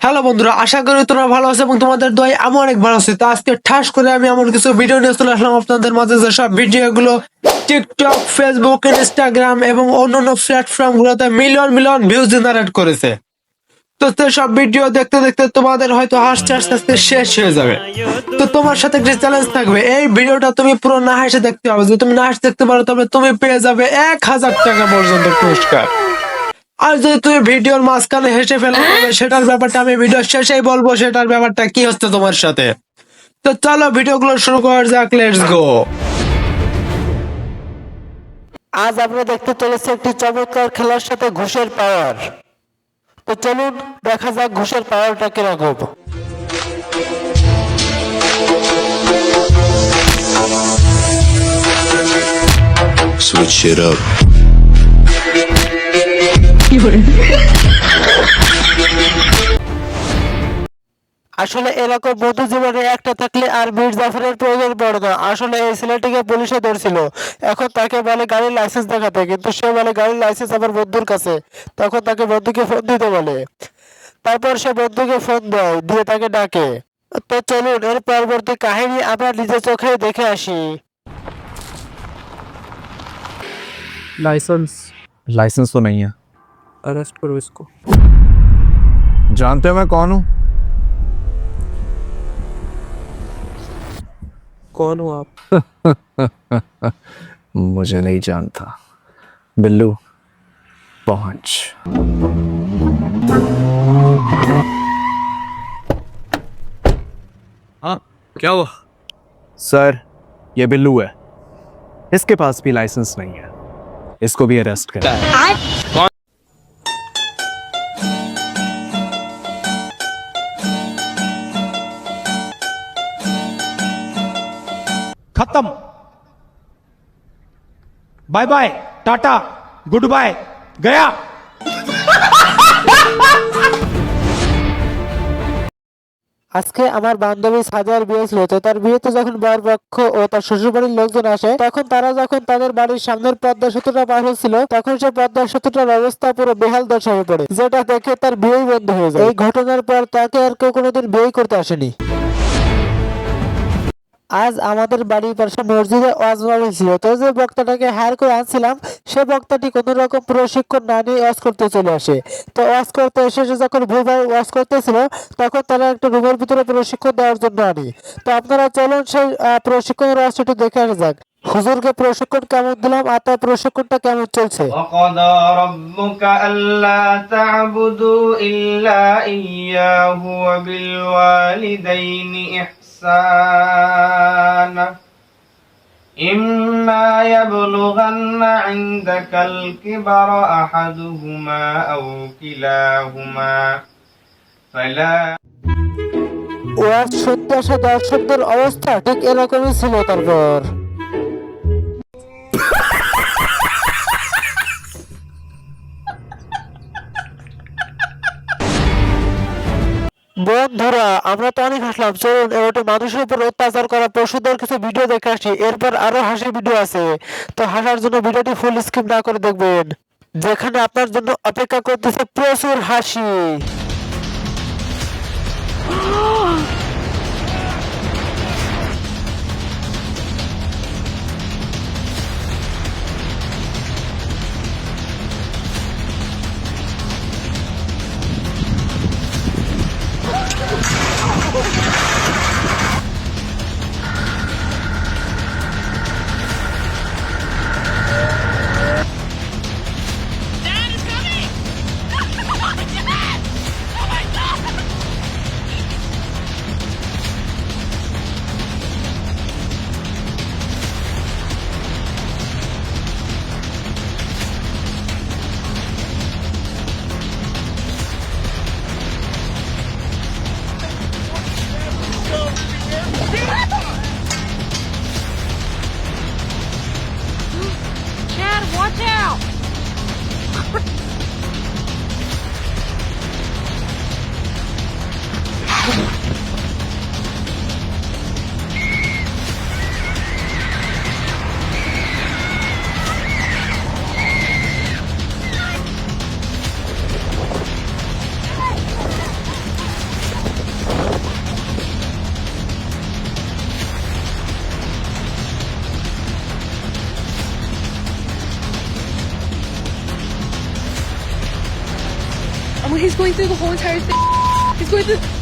Hello বন্ধুরা, আশা করি তোমরা ভালো আছো এবং তোমাদের দোয়াই আমি অনেক ভালো আছি। তো আজকে ঠাস করে আমি এমন কিছু ভিডিও নিয়ে চলে আসলাম। আপনাদের মাঝে যেসব ভিডিওগুলো টিকটক ফেসবুক ইনস্টাগ্রাম এবং অন্যান্য প্ল্যাটফর্ম গুলোতে মিলিয়ন মিলিয়ন ভিউজ জেনারেট করেছে। তো সব ভিডিও দেখতে দেখতে তোমাদের হয়তো হাসতে হাসতে হাসতে শেষ হয়ে যাবে। তো তোমার সাথে একটা চ্যালেঞ্জ থাকবে। এই ভিডিওটা তুমি পুরো না হেসে দেখতে হবে যদি তুমি না হেসে দেখতে পারো তবে তুমি পেয়ে যাবে এক হাজার টাকা পর্যন্ত পুরস্কার। আর যদি তুমি ভিডিওর মাঝখানে হেসে ফেলো তবে সেটার ব্যাপারটা আমি ভিডিও শেষেই বলব সেটার ব্যাপারটা কি হচ্ছে তোমার সাথে? তো চলো ভিডিও ভিডিওগুলো শুরু করা যাক লেটস গো আজ আমরা দেখতে চলেছি একটি চমৎকার খেলার সাথে ঘুষের পাওয়ার। তো চলুন দেখা যাক ঘুষের পাওয়ারটা কীরকম। Switch shit up. আসলে এরকম বন্ধু জীবনে একটা থাকলে আর মীর জাফরের প্রয়োজন পড়ে না। আসলে এই ছেলেটিকে পুলিশে ধরছিল। এখন তাকে বলে গাড়ির লাইসেন্স দেখাতে, কিন্তু সে বলে গাড়ির লাইসেন্স আমার বন্ধুর কাছে। তখন তাকে বন্ধুকে ফোন দিতে বলে। তারপর সে বন্ধুকে ফোন দেয়, দিয়ে তাকে ডাকে। তো চলুন, এর পরবর্তী কাহিনী আমরা নিজের চোখে দেখে আসি। লাইসেন্স লাইসেন্স তো নেই। अरेस्ट करो इसको। जानते हो मैं कौन हूँ? कौन हो आप? मुझे नहीं जानता। बिल्लू पहुँच। हाँ क्या हुआ? सर ये बिल्लू है। इसके पास भी लाइसेंस नहीं है। इसको भी अरेस्ट करें। Bye bye tata good bye गया আজকে আমার বান্ধবী সাজার বিয়ে ছিল, তো তার বিয়েতে যখন বর পক্ষ ও তার শ্বশুর বাড়ির লোকজন আসে, তখন তারা যখন তাদের বাড়ির সামনের পদ্মা সেতুটা পার হচ্ছিল, তখন সে পদ্মা সেতুটার অবস্থা পুরো বেহাল দশা হয়ে পড়ে, যেটা দেখে তার বিয়েই বন্ধ হয়ে যায়। এই ঘটনার পর তাকে আর কেউ কোনোদিন বিয়ে করতে আসেনি। আজ আমাদের বাড়ির পাশে মসজিদে ওয়াজ মাহফিল ছিল। তো যে বক্তাটাকে হায়ার করে আনছিলাম, সে বক্তাটি কোনো রকম প্রশিক্ষণ না নিয়ে ওয়াজ করতে চলে আসে। তো ওয়াজ করতে এসে সে যখন ভুভাই ওয়াজ করতেছিল, তখন তারা একটা রুমের ভিতরে প্রশিক্ষণ দেওয়ার জন্য আনি। তো আপনারা চলুন সেই প্রশিক্ষণের ওয়াজটি দেখে আসা যাক। হুজুরকে প্রশিক্ষণ কেমন দিলাম আর তার প্রশিক্ষণটা কেমন চলছে? ربك ألا تعبدوا إلا إياه وبالوالدين إحسانا إما يبلغن عندك الكبر أحدهما أو كلاهما فلا ওয়াজ শুনতে আসা দর্শকদের অবস্থা ঠিক এরকমই ছিল তারপর বন্ধুরা, আমরা তো অনেক হাসলাম। চলুন এবার মানুষের উপর অত্যাচার করা পশুদের কিছু ভিডিও দেখে আসি। এরপর আরও হাসি ভিডিও আছে। তো হাসার জন্য ভিডিওটি ফুল স্কিপ না করে দেখবেন। যেখানে আপনার জন্য অপেক্ষা করতেছে প্রচুর হাসি। He's going through the whole entire thing. He's going through.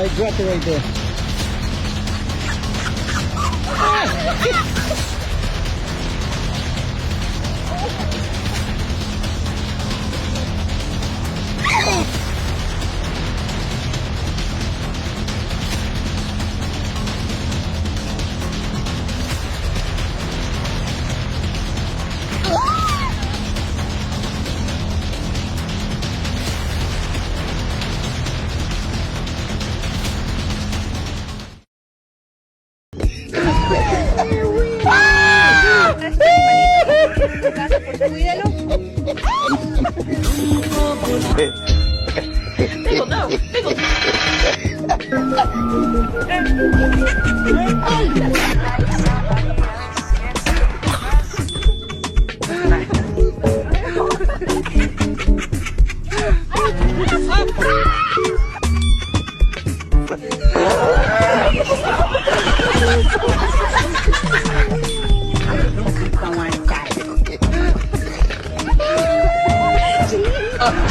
I dropped it right there. en tu cuídelo. Tengo no, tengo no. Yeah.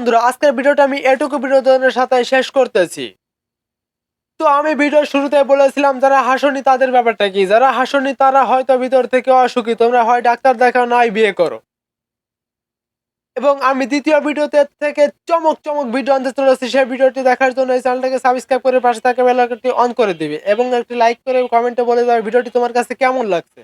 বন্ধুরা, আজকের ভিডিওটা আমি এটুকু বিনোদনের সাথে শেষ করতেছি। তো আমি ভিডিওর শুরুতে বলেছিলাম, যারা হাসনি তাদের ব্যাপারটা কি? যারা হাসনি তারা হয়তো ভিতর থেকে অসুখী, তোমরা হয় ডাক্তার দেখাও, নাই বিয়ে করো। এবং আমি দ্বিতীয় ভিডিওতে থেকে চমক চমক ভিডিও আনতে চলেছি, সেই ভিডিওটি দেখার জন্য এই চ্যানেলটাকে সাবস্ক্রাইব করে পাশে থাকা বেল অন করে দিবে এবং একটি লাইক করে কমেন্টে বলে দেবে ভিডিওটি তোমার কাছে কেমন লাগছে?